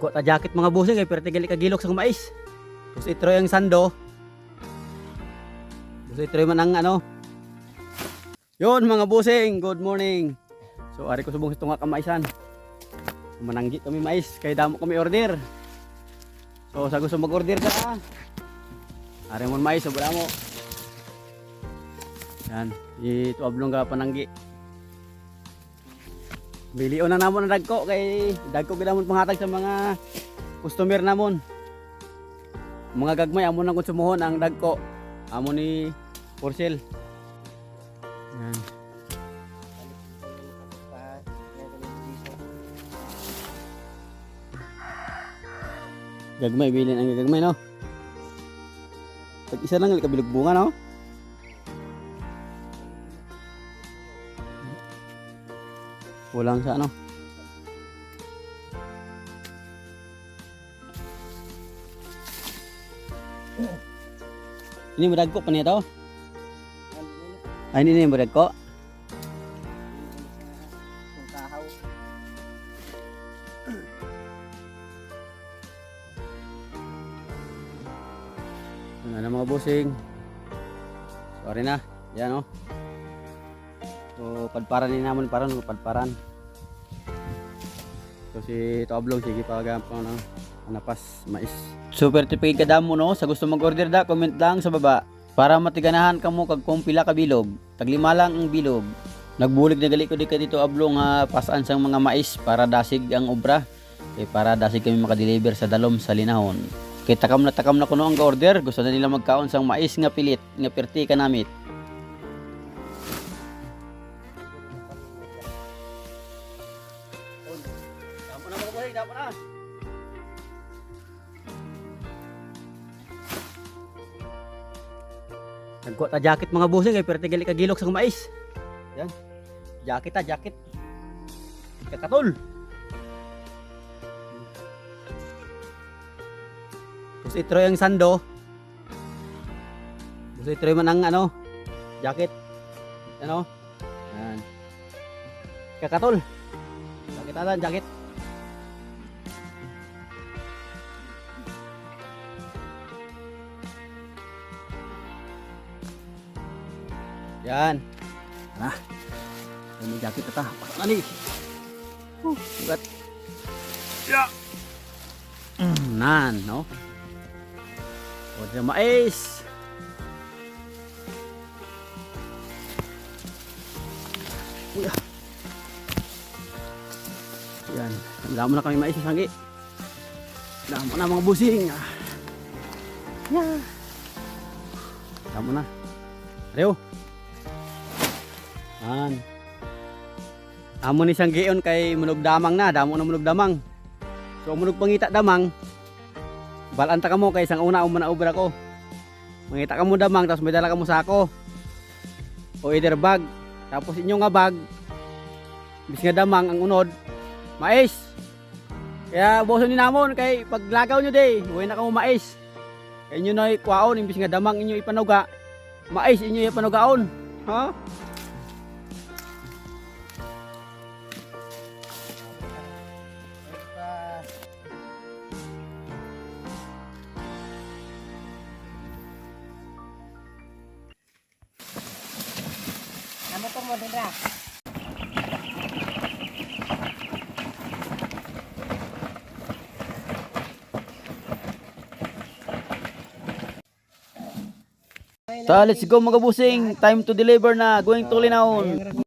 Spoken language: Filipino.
Kuha ta jacket mga busing kay pero tigali kagilok sa mais. Tapos itroy ang sando. Tapos itroy man ang ano. Yun mga busing, good morning. So ari ko subong itong nga kamaisan. Mananggi kami mais kay damo kami order. So sa gusto mag-order ka. Ari mo mais sobra mo. Yan, ito ablong ka pananggi. Bilion na namon ang dagko kay dagko gid namon panghatag sa mga customer namon. Mga gagmay amon nang konsumuhon ang dagko. Amo ni Porcel. Yan. Gagmay bilin ang gagmay no. Pag isa lang kabilog bunga no. Kulang sa ano. Ini mo dagko pa niya to? Ay, ini mo dagko? Ano na mga busing? Sorry na. Yan oh. So, padparan din naman para no, padparan. So, si Toblog, sige pa po ng napas mais. Super tipid ka damo no, sa gusto mag-order da, comment lang sa baba. Para matiganahan ka mo kag kung pila ka bilog. Taglima lang ang bilog. Nagbulig na gali ko di ka dito ablo nga pasaan sang mga mais para dasig ang obra. Eh, para dasig kami makadeliver sa dalom sa linahon. Kay takam na takam na kuno ang order, gusto na nila magkaon sang mais nga pilit, nga perti ka namit. Damo na damo na. Jacket mga busing kay pero tigali kagilok sa mais. Yan. Jacket ta, jacket. Kakatol. Tapos itroy ang sando. Tapos itroy man ang ano, jacket. Ano? Yan. Kakatol. Jacket atan, jacket. Yan. Ah. Yan may jacket ata. Pasok na ni. Oh, bugat. Ya. Mm, nan, no? O, dyan mais. Uy, ah. Yan. Wala mo na kami mais sa sanggi. Wala mo na mga busing. Ah. Yeah. Wala mo na. Ariyo. An. Amo ni siyang giyon kay munog damang na, damo na munog damang. So munog pangita damang. Balanta ka mo kay isang una umana ubra ko. Mangita ka mo damang tapos may dala ka mo sako. O either bag. Tapos inyo nga bag. Bis nga damang ang unod. Mais. Kaya boso ni namon kay paglagaw nyo day, huwag na ka mo mais. Kaya inyo na ikwaon, imbis nga damang inyo ipanuga. Mais inyo ipanugaon. Ha? Ano to mo dira? So let's go mga busing. Time to deliver na. Going to Linaon.